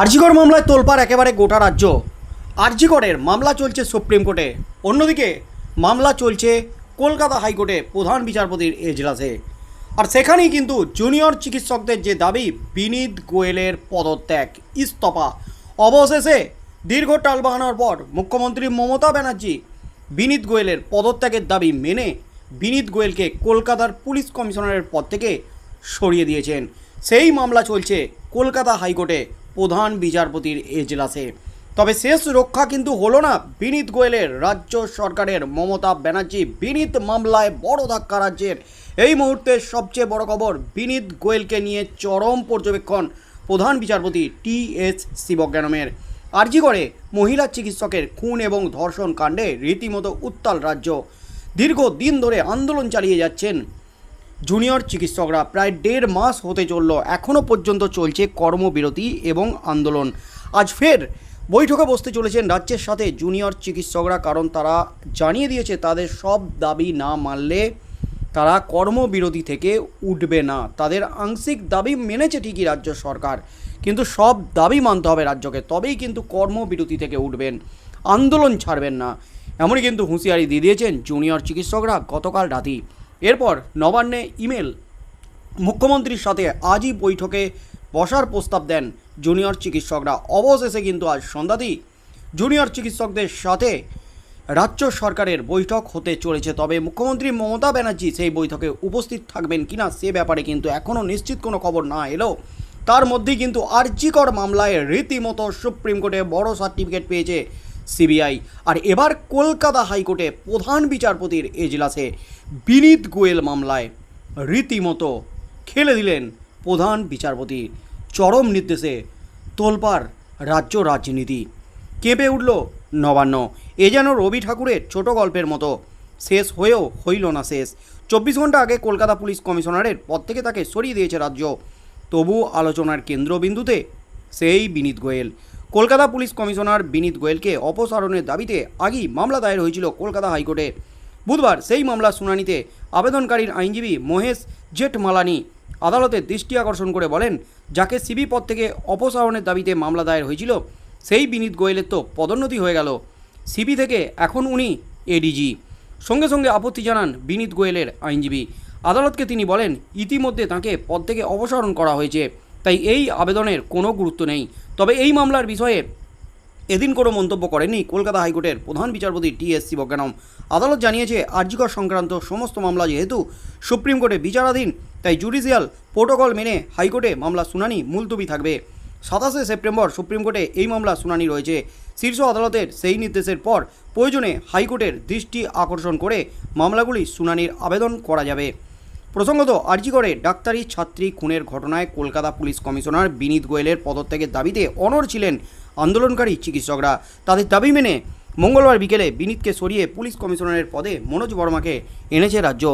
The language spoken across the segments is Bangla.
আরজিকর মামলায় তোলপাড় একেবারে গোটা রাজ্য। আরজিকরের মামলা চলছে সুপ্রিম কোর্টে। অন্যদিকে মামলা চলছে কলকাতা হাইকোর্টে প্রধান বিচারপতির এজলাসে। আর সেখানেই কিন্তু জুনিয়র চিকিৎসকদের যে দাবি, বিনীত গোয়েলের পদত্যাগ, ইস্তফা। অবশেষে দীর্ঘ টাল বাহানোর পর মুখ্যমন্ত্রী মমতা ব্যানার্জি বিনীত গোয়েলের পদত্যাগের দাবি মেনে বিনীত গোয়েলকে কলকাতার পুলিশ কমিশনারের পদ থেকে সরিয়ে দিয়েছেন। সেই মামলা চলছে কলকাতা হাইকোর্টে প্রধান বিচারপতির এজলাসে। তবে শেষ রক্ষা কিন্তু হলো না বিনীত গোয়েলের। রাজ্য সরকারের মমতা ব্যানার্জি বিনীত মামলায় বড় ধাক্কা রাজ্যের। এই মুহূর্তে সবচেয়ে বড় খবর বিনীত গোয়েলকে নিয়ে চরম পর্যবেক্ষণ প্রধান বিচারপতি টি এস শিবজ্ঞানমের। আর্জি করে মহিলা চিকিৎসকের খুন এবং ধর্ষণ কাণ্ডে রীতিমতো উত্তাল রাজ্য। দীর্ঘ দিন ধরে আন্দোলন চালিয়ে যাচ্ছেন জুনিয়র চিকিৎসকরা প্রায় দেড় মাস হতে চলল এখনও পর্যন্ত চলছে কর্মবিরতি এবং আন্দোলন। আজ ফের বৈঠকে বসতে চলেছেন রাজ্যের সাথে জুনিয়র চিকিৎসকরা, কারণ তারা জানিয়ে দিয়েছে তাদের সব দাবি না মানলে তারা কর্মবিরতি থেকে উঠবে না। তাদের আংশিক দাবি মেনেছে ঠিকই রাজ্য সরকার, কিন্তু সব দাবি মানতে হবে রাজ্যকে, তবেই কিন্তু কর্মবিরতি থেকে উঠবেন। আন্দোলন ছাড়বেন না। এমনই কিন্তু হুঁশিয়ারি দিয়ে দিয়েছেন জুনিয়র চিকিৎসকরা গতকাল রাতেই। এরপর নবান্নে ইমেল। মুখ্যমন্ত্রীর সাথে আজই বৈঠকে বসার প্রস্তাব দেন জুনিয়র চিকিৎসকরা। অবশেষে কিন্তু আজ সন্ধ্যাতেই জুনিয়র চিকিৎসকদের সাথে রাজ্য সরকারের বৈঠক হতে চলেছে। তবে মুখ্যমন্ত্রী মমতা ব্যানার্জি সেই বৈঠকে উপস্থিত থাকবেন কিনা সে ব্যাপারে কিন্তু এখনও নিশ্চিত কোনো খবর না এলেও তার মধ্যেই কিন্তু আর্জিকর মামলায় রীতিমতো সুপ্রিম কোর্টে বড় সার্টিফিকেট পেয়েছে সিবিআই। আর এবার কলকাতা হাইকোর্টে প্রধান বিচারপতির এজলাসে বিনীত গোয়েল মামলায় রীতিমতো খেলে দিলেন প্রধান বিচারপতি। চরম নির্দেশে তোলপাড় রাজ্য রাজনীতি। কেঁপে উঠল নবান্ন। এ যেন রবি ঠাকুরের ছোট গল্পের মতো। শেষ হয়েও হইল না শেষ। চব্বিশ ঘণ্টা আগে কলকাতা পুলিশ কমিশনারের পদ থেকে তাকে সরিয়ে দিয়েছে রাজ্য। তবু আলোচনার কেন্দ্রবিন্দুতে সেই বিনীত গোয়েল। কলকাতা পুলিশ কমিশনার বিনীত গোয়েলকে অপসারণের দাবিতে আগেই মামলা দায়ের হয়েছিল কলকাতা হাইকোর্টে। বুধবার সেই মামলা শুনানিতে আবেদনকারীর আইনজীবী মহেশ জেঠমালানি আদালতের দৃষ্টি আকর্ষণ করে বলেন, যাকে সিবি পদ থেকে অপসারণের দাবিতে মামলা দায়ের হয়েছিল, সেই বিনীত গোয়েলের তো পদোন্নতি হয়ে গেল। সিবি থেকে এখন উনি এডিজি। সঙ্গে সঙ্গে আপত্তি জানান বিনীত গোয়েলের আইনজীবী। আদালতকে তিনি বলেন, ইতিমধ্যে তাকে পদ থেকে অপসারণ করা হয়েছে, তাই এই আবেদনের কোনো গুরুত্ব নেই। তবে এই মামলার বিষয়ে এদিন কোনো মন্তব্য করেনি কলকাতা হাইকোর্টের প্রধান বিচারপতি টি এস শিবজ্ঞানম আদালত জানিয়েছে আর্জিকর সংক্রান্ত সমস্ত মামলা যেহেতু সুপ্রিম কোর্টে বিচারাধীন, তাই জুডিশিয়াল প্রোটোকল মেনে হাইকোর্টে মামলা শুনানি মুলতবি থাকবে। সাতাশে সেপ্টেম্বর সুপ্রিম কোর্টে এই মামলা শুনানি রয়েছে। শীর্ষ আদালতের সেই নির্দেশের পর প্রয়োজনে হাইকোর্টের দৃষ্টি আকর্ষণ করে মামলাগুলি শুনানির আবেদন করা যাবে। প্রসঙ্গত আর্জিকরে ডাক্তারি ছাত্রী খুনের ঘটনায় কলকাতা পুলিশ কমিশনার বিনীত গোয়েলের পদত্যাগের দাবিতে অনড় ছিলেন আন্দোলনকারী চিকিৎসকরা। তাদের দাবি মেনে মঙ্গলবার বিকেলে বিনীতকে সরিয়ে পুলিশ কমিশনারের পদে মনোজ বর্মাকে এনেছে রাজ্য।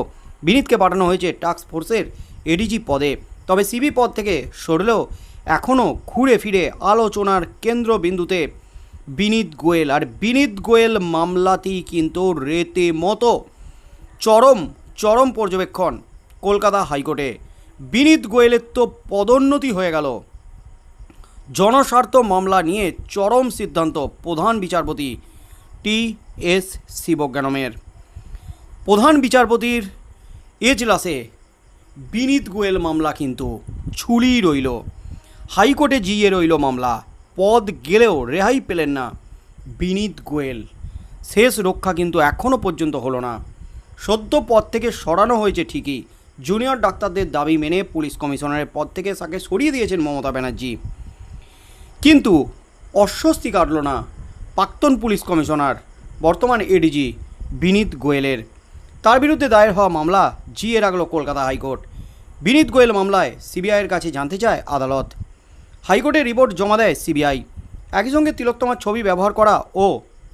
বিনীতকে পাঠানো হয়েছে টাস্ক ফোর্সের এডিজি পদে। তবে সিবি পদ থেকে সরলেও এখনও ঘুরে ফিরে আলোচনার কেন্দ্রবিন্দুতে বিনীত গোয়েল। আর বিনীত গোয়েল মামলাটি কিন্তু রেতে মতো চরম চরম পর্যবেক্ষণ কলকাতা হাইকোর্টে। বিনীত গোয়েলের তো পদোন্নতি হয়ে গেল। জনস্বার্থ মামলা নিয়ে চরম সিদ্ধান্ত প্রধান বিচারপতি টি এস শিবজ্ঞানমের। প্রধান বিচারপতির এজলাসে বিনীত গোয়েল মামলা কিন্তু ছুলি রইল। হাইকোর্টে জিয়ে রইল মামলা। পদ গেলেও রেহাই পেলেন না বিনীত গোয়েল। শেষ রক্ষা কিন্তু এখনও পর্যন্ত হলো না। সদ্য পদ থেকে সরানো হয়েছে ঠিকই জুনিয়র ডাক্তারদের দাবি মেনে পুলিশ কমিশনারের পদ থেকে তাকে সরিয়ে দিয়েছেন মমতা ব্যানার্জি। কিন্তু অস্বস্তি কাটল না প্রাক্তন পুলিশ কমিশনার, বর্তমান এডিজি বিনীত গোয়েলের। তার বিরুদ্ধে দায়ের হওয়া মামলা জিয়ে রাখল কলকাতা হাইকোর্ট। বিনীত গোয়েল মামলায় সিবিআইয়ের কাছে জানতে চায় আদালত। হাইকোর্টে রিপোর্ট জমা দেয় সিবিআই। একই সঙ্গে তিলোত্তমার ছবি ব্যবহার করা ও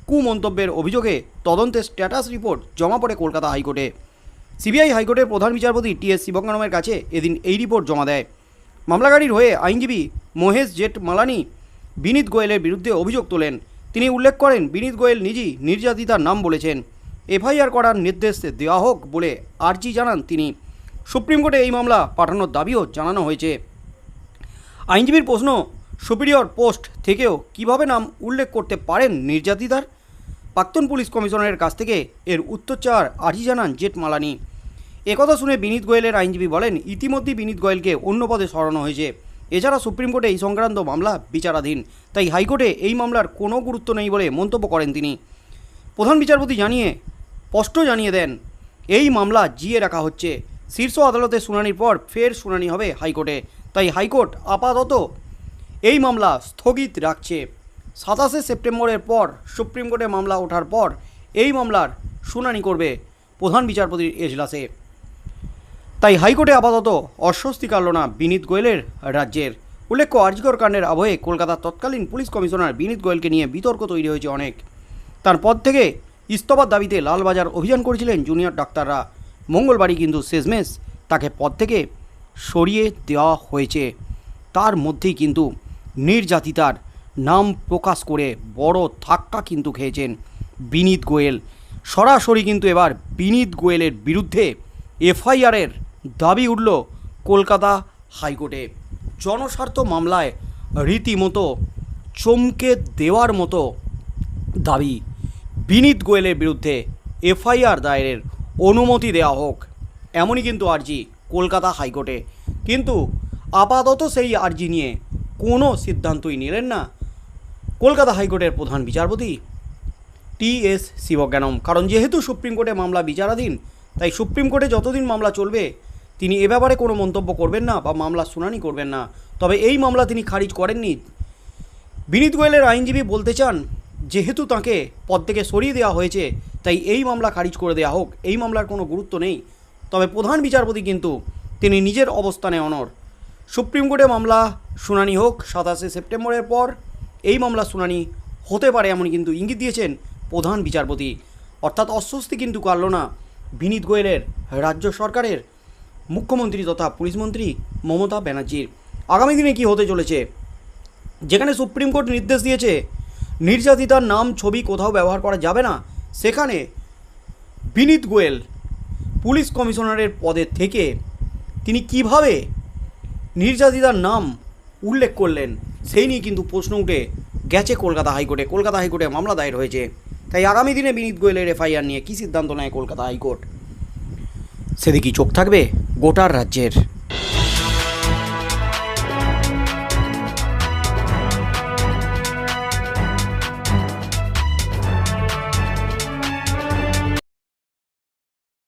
কুমন্তব্যের অভিযোগে তদন্তের স্ট্যাটাস রিপোর্ট জমা পড়ে কলকাতা হাইকোর্টে। সিবিআই হাইকোর্টের প্রধান বিচারপতি টি এস শিবজ্ঞানমের কাছে এদিন এই রিপোর্ট জমা দেয়। মামলাকারীর হয়ে আইনজীবী মহেশ জেঠ মালানি, বিনীত গোয়েলের বিরুদ্ধে অভিযোগ তোলেন। তিনি উল্লেখ করেন, বিনীত গোয়েল নিজেই নির্যাতিতার নাম বলেছেন। এফআইআর করার নির্দেশ দেওয়া হোক বলে আর্জি জানান তিনি। সুপ্রিম কোর্টে এই মামলা পাঠানোর দাবিও জানানো হয়েছে। আইনজীবীর প্রশ্ন, সুপিরিয়র পোস্ট থেকেও কীভাবে নাম উল্লেখ করতে পারেন নির্যাতিতার? প্রাক্তন পুলিশ কমিশনারের কাছ থেকে এর উত্তর চাওয়ার আর্জি জানান জেট মালানি। একথা শুনে বিনীত গোয়েলের আইনজীবী বলেন ইতিমধ্যে বিনীত গোয়েলকে অন্য পদে সরানো হয়েছে। এছাড়া সুপ্রিম কোর্টে এই সংক্রান্ত মামলা বিচারাধীন। তাই হাইকোর্টে এই মামলার কোনো গুরুত্ব নেই বলে মন্তব্য করেন তিনি। প্রধান বিচারপতি জানিয়ে, স্পষ্ট জানিয়ে দেন, এই মামলা জিয়ে রাখা হচ্ছে। শীর্ষ আদালতে শুনানির পর ফের শুনানি হবে হাইকোর্টে। তাই হাইকোর্ট আপাতত এই মামলা স্থগিত রাখছে। সাতাশে সেপ্টেম্বরের পর সুপ্রিম কোর্টে মামলা ওঠার পর এই মামলার শুনানি করবে প্রধান বিচারপতির এজলাসে। তাই হাইকোর্টে আপাতত অস্বস্তি কাটল না বিনীত গোয়েলের রাজ্যের। উল্লেখ্য আর্জিকর কাণ্ডের আবহে কলকাতার তৎকালীন পুলিশ কমিশনার বিনীত গোয়েলকে নিয়ে বিতর্ক তৈরি হয়েছে অনেক। তার পদ থেকে ইস্তফার দাবিতে লালবাজার অভিযান করেছিলেন জুনিয়র ডাক্তাররা। মঙ্গলবারই কিন্তু শেষমেশ তাকে পদ থেকে সরিয়ে দেওয়া হয়েছে। তার মধ্যেই কিন্তু নির্যাতিতার নাম প্রকাশ করে বড় ধাক্কা কিন্তু খেয়েছেন বিনীত গোয়েল। সরাসরি কিন্তু এবার বিনীত গোয়েলের বিরুদ্ধে এফআইআরের দাবি উঠল কলকাতা হাইকোর্টে। জনস্বার্থ মামলায় রীতিমতো চমকে দেওয়ার মতো দাবি বিনীত গোয়েলের বিরুদ্ধে এফআইআর দায়েরের অনুমতি দেওয়া হোক। এমনই কিন্তু আর্জি কলকাতা হাইকোর্টে। কিন্তু আপাতত সেই আর্জি নিয়ে কোনো সিদ্ধান্তই নিলেন না কলকাতা হাইকোর্টের প্রধান বিচারপতি টি এস শিবজ্ঞানম। কারণ যেহেতু সুপ্রিম কোর্টে মামলা বিচারাধীন, তাই সুপ্রিম কোর্টে যতদিন মামলা চলবে তিনি এ ব্যাপারে কোনো মন্তব্য করবেন না বা মামলা শুনানি করবেন না। তবে এই মামলা তিনি খারিজ করেননি। বিনীত গোয়েলের আইনজীবী বলতে চান, যেহেতু তাকে পদ থেকে সরিয়ে দেওয়া হয়েছে, তাই এই মামলা খারিজ করে দেওয়া হোক। এই মামলার কোনো গুরুত্ব নেই। তবে প্রধান বিচারপতি কিন্তু তিনি নিজের অবস্থানে অনর সুপ্রিম কোর্টে মামলা শুনানি হোক সাতাশে সেপ্টেম্বরের পর, এই মামলা শুনানি হতে পারে এমন কিন্তু ইঙ্গিত দিয়েছেন প্রধান বিচারপতি। অর্থাৎ অস্বস্তি কিন্তু কাটল না বিনীত গোয়েলের রাজ্য সরকারের মুখ্যমন্ত্রী তথা পুলিশমন্ত্রী মমতা ব্যানার্জির। আগামী দিনে কি হতে চলেছে? যেখানে সুপ্রিম কোর্ট নির্দেশ দিয়েছে, নির্যাতিতার নাম, ছবি কোথাও ব্যবহার করা যাবে না, সেখানে বিনীত গোয়েল, পুলিশ কমিশনারের পদে থেকে তিনি কীভাবে নির্যাতিতার নাম উল্লেখ করলেন, সেই নিয়ে কিন্তু প্রশ্ন উঠে গেছে কলকাতা হাইকোর্টে। কলকাতা হাইকোর্টে মামলা দায়ের হয়েছে। তাই আগামী দিনে বিনীত গোয়েলের এফআইআর নিয়ে কী সিদ্ধান্ত নেয় কলকাতা হাইকোর্ট? সেদিকেই চোখ থাকবে। গোটার রাজ্যের